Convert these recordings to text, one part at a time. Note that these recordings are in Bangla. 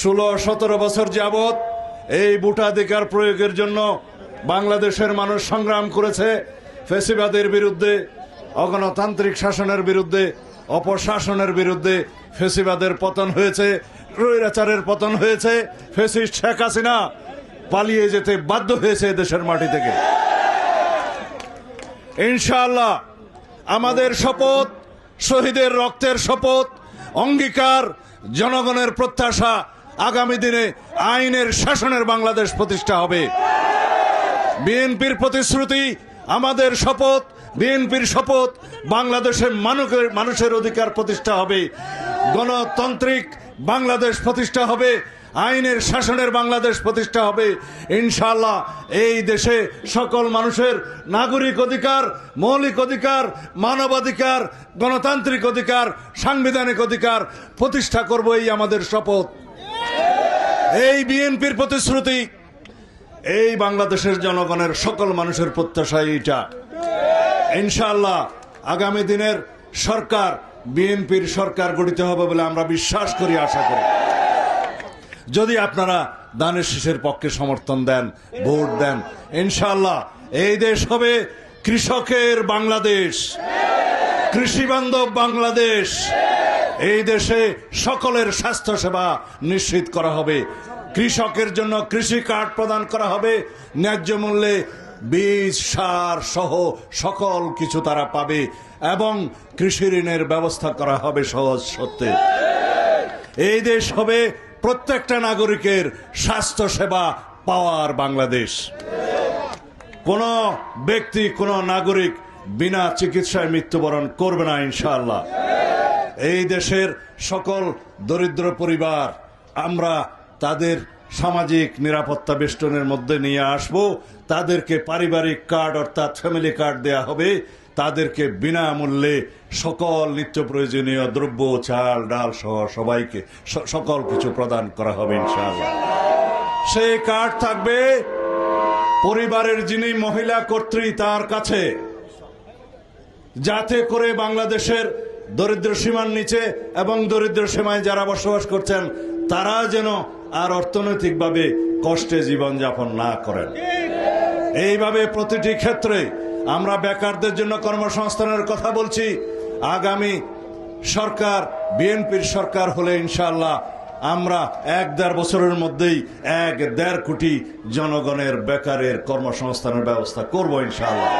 ষোলো সতেরো বছর যাবৎ এই ভোটাধিকার প্রয়োগের জন্য বাংলাদেশের মানুষ সংগ্রাম করেছে ফেসিবাদের বিরুদ্ধে, অগণতান্ত্রিক শাসনের বিরুদ্ধে, অপশাসনের বিরুদ্ধে ফেসিবাদের পতন হয়েছে রৈরাচারের পতন হয়েছে, ফেসিস্ট শেখ হাসিনা পালিয়ে যেতে বাধ্য হয়েছে দেশের মাটি থেকে। ইনশাআল্লাহ আমাদের শপথ, শহীদের রক্তের শপথ, অঙ্গীকার, জনগণের প্রত্যাশা আগামী দিনে আইনের শাসনের বাংলাদেশ প্রতিষ্ঠা হবে। বিএনপির প্রতিশ্রুতি, আমাদের শপথ, বিএনপির শপথ বাংলাদেশের মানুষের মানুষের অধিকার প্রতিষ্ঠা হবে। গণতান্ত্রিক বাংলাদেশ প্রতিষ্ঠা হবে, আইনের শাসনের বাংলাদেশ প্রতিষ্ঠা হবে। ইনশাআল্লাহ এই দেশে সকল মানুষের নাগরিক অধিকার, মৌলিক অধিকার, মানবাধিকার, গণতান্ত্রিক অধিকার, সাংবিধানিক অধিকার প্রতিষ্ঠা করব এই আমাদের শপথ। এই বিএনপির প্রতিশ্রুতি, এই বাংলাদেশের জনগণের সকল মানুষের প্রত্যাশা এইটা। ইনশাল্লাহ আগামী দিনের সরকার বিএনপির সরকার গঠিত হবে বলে আমরা বিশ্বাস করি, আশা করি। যদি আপনারা দানের শীষের পক্ষে সমর্থন দেন, ভোট দেন ইনশাল্লাহ এই দেশ হবে কৃষকের বাংলাদেশ কৃষি বান্ধব বাংলাদেশ। এই দেশে সকলের স্বাস্থ্য সেবা নিশ্চিত করা হবে। কৃষকের জন্য কৃষি কার্ড প্রদান করা হবে। ন্যায্য মূল্যে বীজ, সার সহ সকল কিছু তারা পাবে এবং কৃষি ঋণের ব্যবস্থা করা হবে সহজ সত্যি। এই দেশ হবে প্রত্যেকটা নাগরিকের স্বাস্থ্য সেবা পাওয়ার বাংলাদেশ। কোন ব্যক্তি, কোন নাগরিক বিনা চিকিৎসায় মৃত্যুবরণ করবে না, ইনশাআল্লাহ। এই দেশের সকল দরিদ্র পরিবার, আমরা তাদের সামাজিক নিরাপত্তা বেষ্টনের মধ্যে নিয়ে আসব। তাদেরকে পারিবারিক কার্ড অর্থাৎ ফ্যামিলি কার্ড দেয়া হবে। তাদেরকে বিনামূল্যে সকল নিত্য প্রয়োজনীয় দ্রব্য, চাল, ডাল সহ সবাইকে সকল কিছু প্রদান করা হবে ইনশাআল্লাহ। সেই কার্ড থাকবে পরিবারের যিনি মহিলা কর্ত্রী তার কাছে। যাতে করে বাংলাদেশের দরিদ্র সীমার নিচে এবং দরিদ্র সীমায় যারা বসবাস করছেন, তারা যেন আর অর্থনৈতিকভাবে কষ্টে জীবনযাপন না করেন। এইভাবে প্রতিটি ক্ষেত্রে আমরা বেকারদের জন্য কর্মসংস্থানের কথা বলছি। আগামী সরকার, বিএনপির সরকার হলে ইনশাল্লাহ আমরা এক দেড় বছরের মধ্যেই এক দেড় কোটি জনগণের বেকারের কর্মসংস্থানের ব্যবস্থা করব ইনশাআল্লাহ।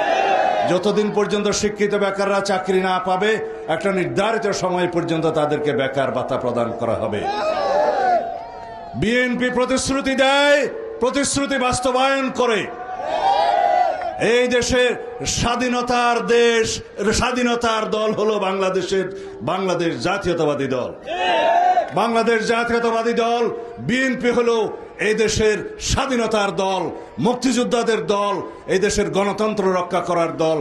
যতদিন পর্যন্ত শিক্ষিত বেকাররা চাকরি না পাবে, একটা নির্ধারিত সময় পর্যন্ত তাদেরকে বেকার ভাতা প্রদান করা হবে। বিএনপি প্রতিশ্রুতি দেয়, প্রতিশ্রুতি বাস্তবায়ন করে। এই দেশের স্বাধীনতার দেশ, স্বাধীনতার দল হলো বাংলাদেশের, বাংলাদেশ জাতীয়তাবাদী দল। বাংলাদেশ জাতীয়তাবাদী দল, বিএনপি হলো এই দেশের স্বাধীনতার দল মুক্তিযোদ্ধাদের দল এই দেশের গণতন্ত্র রক্ষা করার দল।